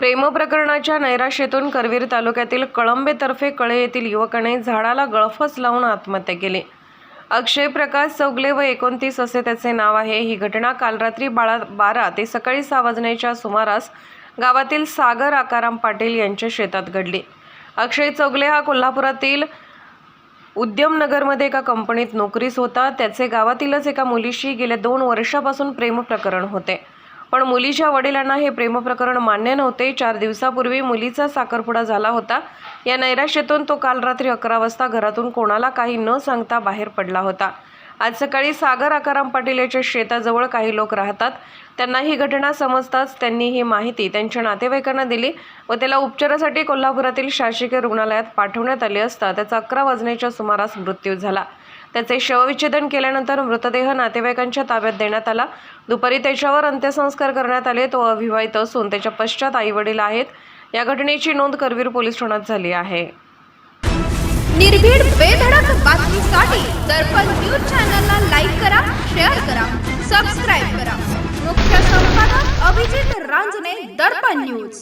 प्रेमप्रकरणाच्या नैराश्येतून करवीर तालुक्यातील कळंबेतर्फे कळे येथील युवकाने झाडाला गळफस लावून आत्महत्या केली. अक्षय प्रकाश चौगले व एकोणतीस असे त्याचे नाव आहे. ही घटना काल रात्री बाळा बारा ते सकाळी सहा वाजण्याच्या सुमारास गावातील सागर आकाराम पाटील यांच्या शेतात घडली. अक्षय चौगले हा कोल्हापुरातील उद्यमनगरमध्ये एका कंपनीत नोकरीस होता. त्याचे गावातीलच एका मुलीशी गेल्या दोन वर्षापासून प्रेमप्रकरण होते. पण मुलीच्या वडिलांना हे प्रेमप्रकरण मान्य नव्हते. चार दिवसापूर्वी मुलीचा साखरपुडा झाला होता. या नैराश्यातून तो काल रात्री अकरा वाजता घरातून कोणाला काही न सांगता बाहेर पडला होता. आज सकाळी सागर आकाराम पाटील याच्या शेताजवळ काही लोक राहतात. त्यांना ही घटना समजताच त्यांनी ही माहिती त्यांच्या नातेवाईकांना दिली व त्याला उपचारासाठी कोल्हापुरातील शासकीय रुग्णालयात पाठवण्यात आले असता त्याचा अकरा वाजण्याच्या सुमारास मृत्यू झाला. त्याचे शवविच्छेदन केल्यानंतर मृतदेह नातेवाईकांच्या ताब्यात देण्यात आला. दुपारी त्याच्यावर अंत्यसंस्कार करण्यात आले. तो अविवाहित असून त्याच्या पश्चात आईवडील आहेत. या घटनेची नोंद करवीर पोलीस ठाण्यात झाली आहे. निर्भीड बेधडक बातमीसाठी दर्पण न्यूज चॅनलला लाईक करा शेअर करा सबस्क्राईब करा. मुख्य संपादक अभिजित रांजणे दर्पण न्यूज.